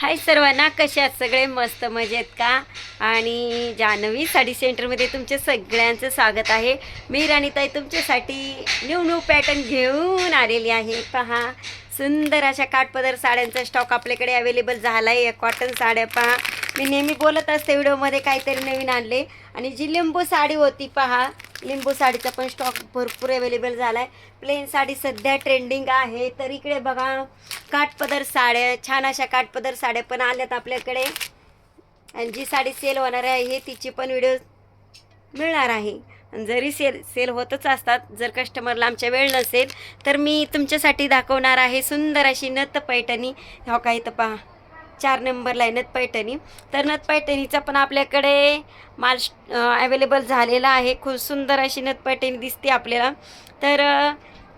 हाय सर्वांना कसे आहात सगळे? मस्त मजेत का? आणि जान्हवी साडी सेंटरमध्ये तुमचे सगळ्यांचं स्वागत आहे. मी राणीताई तुमच्यासाठी न्यू न्यू पॅटर्न घेऊन आलेली आहे. पहा सुंदर अशा काठपदर साड्यांचा स्टॉक आपल्याकडे अवेलेबल झाला आहे कॉटन साड्या पहा. मी नेहमी बोलत असते व्हिडिओमध्ये काहीतरी नवीन आणले. आणि जी लिंबू साडी होती पहा लिंबू साडीचा पण स्टॉक भरपूर अवेलेबल झाला आहे प्लेन साडी सध्या ट्रेंडिंग आहे. तर इकडे बघा काठपदर साड्या छान अशा काठपदर साड्या पण आल्यात आपल्याकडे. आणि जी साडी सेल होणार आहे हे तिची पण व्हिडिओ मिळणार आहे. आणि जरी सेल सेल होतच असतात जर कस्टमरला आमच्या वेळ नसेल तर मी तुमच्यासाठी दाखवणार आहे सुंदर अशी नथ पैठणी. हो काही तर पहा. चार नंबरला आहे नथ पैठणी. तर नथ पैठणीचा पण आपल्याकडे माल अवेलेबल झालेला आहे. खूप सुंदर अशी नथ पैठणी दिसते आपल्याला. तर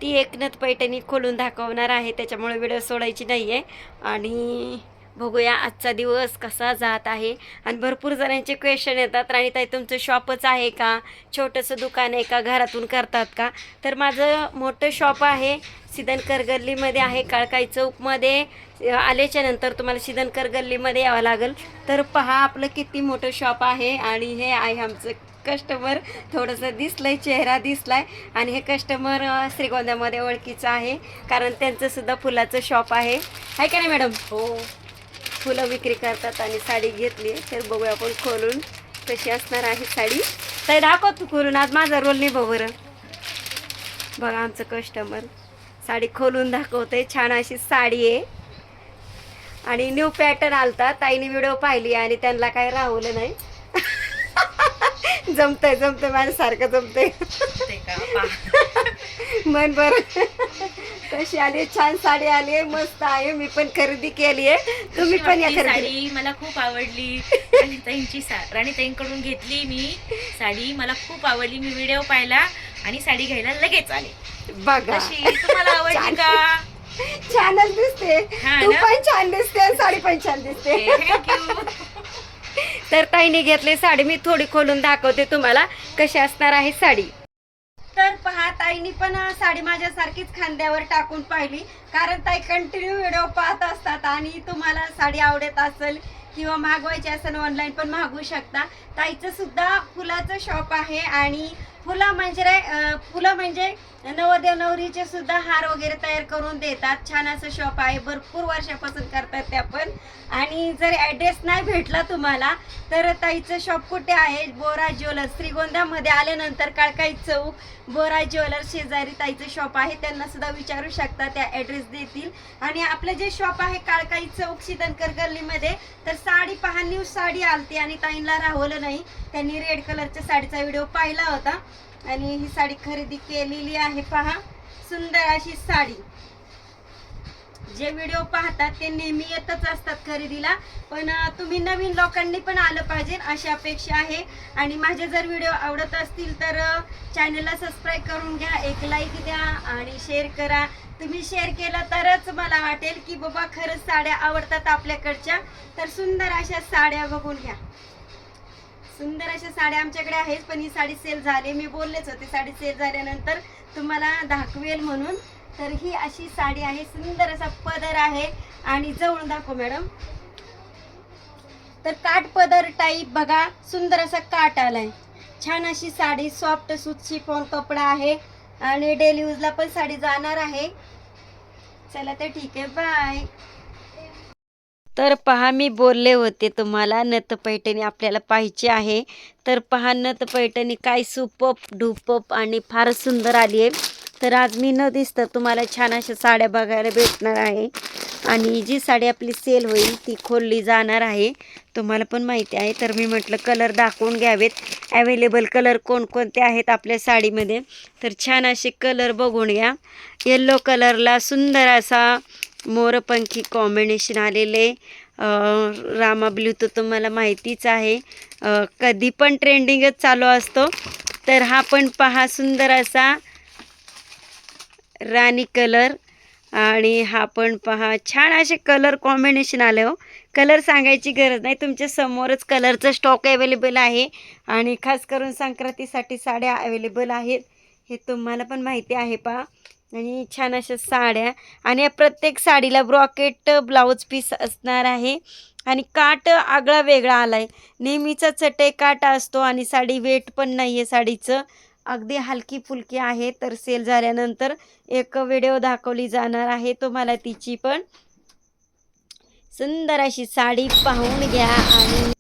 ती एक नथ पैठणी खोलून दाखवणार आहे. त्याच्यामुळे व्हिडिओ सोडायची नाही आहे आणि बघूया आजचा दिवस कसा जात आहे. आणि भरपूर जणांचे क्वेश्चन येतात. राणीताई तुमचं शॉपच आहे का? छोटंसं दुकान आहे का? घरातून करतात का? तर माझं मोठं शॉप आहे सिद्धनकर गल्लीमध्ये आहे. काळकाई चौकमध्ये आल्याच्यानंतर तुम्हाला सिद्धनकर गल्लीमध्ये यावं लागेल. तर पहा आपलं किती मोठं शॉप आहे. आणि हे आहे आमचं कस्टमर थोडंसं दिसलंय चेहरा दिसलाय. आणि हे कस्टमर श्रीगोंद्यामध्ये ओळखीचं आहे. कारण त्यांचं सुद्धा फुलाचं शॉप आहे. आहे का नाही मॅडम? हो. फुलं विक्री करतात आणि साडी घेतली तर बघूया आपण खोलून कशी असणार आहे साडी. तर दाखव तू खोलून. आज माझा रोल नाही बरं. बघा आमचं कस्टमर. साडी खोलून दाखवते छान अशी साडी आहे. आणि न्यू पॅटर्न आलता. ताईने व्हिडिओ पाहिली आणि त्यांना काय राहवलं नाही. जमतंय जमतंय माझ्यासारखं जमतंय. ते का? पा- मन बरं कशी आली छान साडी आली मस्त आहे मी पण खरेदी केली आहे. तुम्ही पण या खरेदी साडी? मला खूप आवडली. राणीताईंची सा राणीताईंकडून घेतली मी साडी. मला खूप आवडली. मी व्हिडिओ पाहिला आणि साडी घ्यायला लगेच आले. बघा. कशी? तुम्हाला आवडली का? छानच दिसते. हा तू ना? पण छान दिसते आणि साडी पण छान दिसते. थँक्यू तर ताईने घेतली साडी. मी थोडी खोलून दाखवते तुम्हाला कशी असणार आहे साडी. तर पहा ताईनी पण साडी माझ्यासारखीच खांद्यावर टाकून पाहिली. कारण ताई कंटिन्यू व्हिडिओ पाहत असतात आणि तुम्हाला साडी आवडत असेल किंवा मागवायची असेल ऑनलाईन पण मागवू शकता. ताईचं सुद्धा फुलाचं शॉप आहे आणि फुलं म्हणजे फुलं म्हणजे नवरदेव नवरीचे सुद्धा हार वगैरे तयार करून देतात. छान असं शॉप आहे. भरपूर वर्षापासून करतात ते पण आणि जर ॲड्रेस नाही भेटला तुम्हाला तर ताईचं शॉप कुठे आहे? बोरा ज्वेलर्स. श्रीगोंद्यामध्ये आल्यानंतर काळकाई चौक बोरा ज्वेलर्स शेजारी ताईचं शॉप आहे. त्यांना सुद्धा विचारू शकता त्या ॲड्रेस देतील. आणि आपलं जे शॉप आहे काळकाई चौक शिदनकर गल्लीमध्ये तर साडी पहा न्यू साडी आलती आणि ताईंना राहवलं नाही. त्यांनी रेड कलरच्या साडीचा व्हिडिओ पाहिला होता. आणि ही साडी खरेदी केलेली आहे पहा. सुंदर अशी साडी. जे व्हिडिओ पाहतात ते नेहमी येतच असतात खरेदीला. पण तुम्ही नवीन लोकांनी पण आलं पाहिजे अशी अपेक्षा आहे. आणि माझे जर व्हिडिओ आवडत असतील तर चॅनलला सबस्क्राईब करून घ्या एक लाईक द्या आणि शेअर करा. तुम्ही शेअर केलं तरच मला वाटेल की बाबा खरंच साड्या आवडतात आपल्याकडच्या. तर सुंदर अशा साड्या बघून घ्या. सुंदर अशा साड्या आमच्याकडे आहेत पण ही साडी सेल झाली. मी बोललेच होते साडी सेल झाल्यानंतर तुम्हाला दाखवेल म्हणून. तर ही अशी साडी आहे सुंदर असा पदर आहे. आणि जवळून दाखव मॅडम. तर काठ पदर टाईप बघा सुंदर असा काठ आलाय. छान अशी साडी सॉफ्ट सूत शिफॉन कपडा आहे. आणि डेली यूजला पण साडी जाणार आहे. चला तर ठीक आहे बाय तर पहा मी बोलले होते तुम्हाला नत पैठणी आपल्याला पाहिजे आहे. तर पहा नत पैठणी काय सुपप ढुपप आणि फारच सुंदर आली आहे. तर आज मी न दिसतं तुम्हाला छान अशा साड्या बघायला भेटणार आहे. आणि जी साडी आपली सेल होईल ती खोलली जाणार आहे. तुम्हाला पण माहिती आहे तर मी म्हटलं कलर दाखवून घ्यावेत. ॲवेलेबल कलर कोणकोणते आहेत आपल्या साडीमध्ये? तर छान असे कलर बघून घ्या. येल्लो कलरला सुंदर असा मोरपंखी कॉम्बिनेशन आलेले. रामा ब्ल्यू तर तुम्हाला माहितीच आहे. कधी पण ट्रेंडिंगच चालू असतो. तर हा पण पहा सुंदर असा राणी कलर आणि हा पण पहा छान असे कलर कॉम्बिनेशन आले हो. कलर सांगायची गरज नाही. तुमच्या समोरच कलरचं स्टॉक अवेलेबल आहे. आणि खास करून संक्रांतीसाठी साड्या अवेलेबल आहेत. हे तुम्हाला पण माहिती आहे पहा. आणि छान अशा साड्या. आणि या प्रत्येक साडीला ब्रॉकेट ब्लाऊज पीस असणार आहे. आणि काट आगळा वेगळा आला आहे नेहमीचा चटई काट असतो आणि साडी वेट पण नाही आहे साडीचं. अगदी हलकी फुलकी आहे तर सेल झाल्यानंतर एक व्हिडिओ दाखवली जाणार आहे तुम्हाला तिची पण. सुंदर अशी साडी पाहून घ्या आणि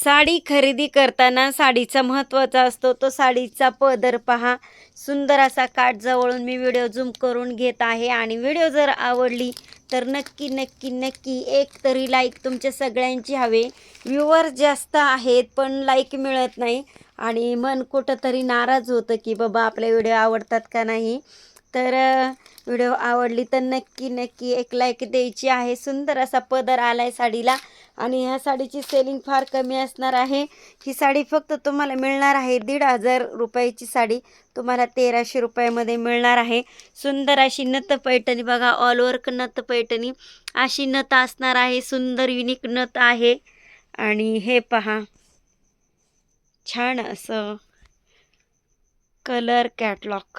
साडी खरेदी करताना साडीचा महत्त्वाचा असतो. तो साडीचा पदर पहा. सुंदर असा काठ जवळून मी व्हिडिओ झूम करून घेत आहे आणि व्हिडिओ जर आवडली तर नक्की नक्की नक्की एक तरी लाईक तुमच्या सगळ्यांची हवे. व्ह्यूवर जास्त आहेत पण लाईक मिळत नाही. आणि मन कुठंतरी नाराज होतं की बाबा आपले व्हिडिओ आवडतात का नाही. तर व्हिडिओ आवडली तर नक्की नक्की एक लाईक द्यायची आहे. सुंदर असा पदर आला आहे साडीला आणि ह्या साडीची सेलिंग फार कमी असणार आहे. ही साडी फक्त तुम्हाला मिळणार आहे दीड हजार रुपयाची साडी. तुम्हाला तेराशे रुपयामध्ये मिळणार आहे. सुंदर अशी नथ पैठणी बघा ऑल वर्क नथ पैठणी. अशी नथ असणार आहे सुंदर युनिक नथ आहे. आणि हे पहा छान असं कलर कॅटलॉग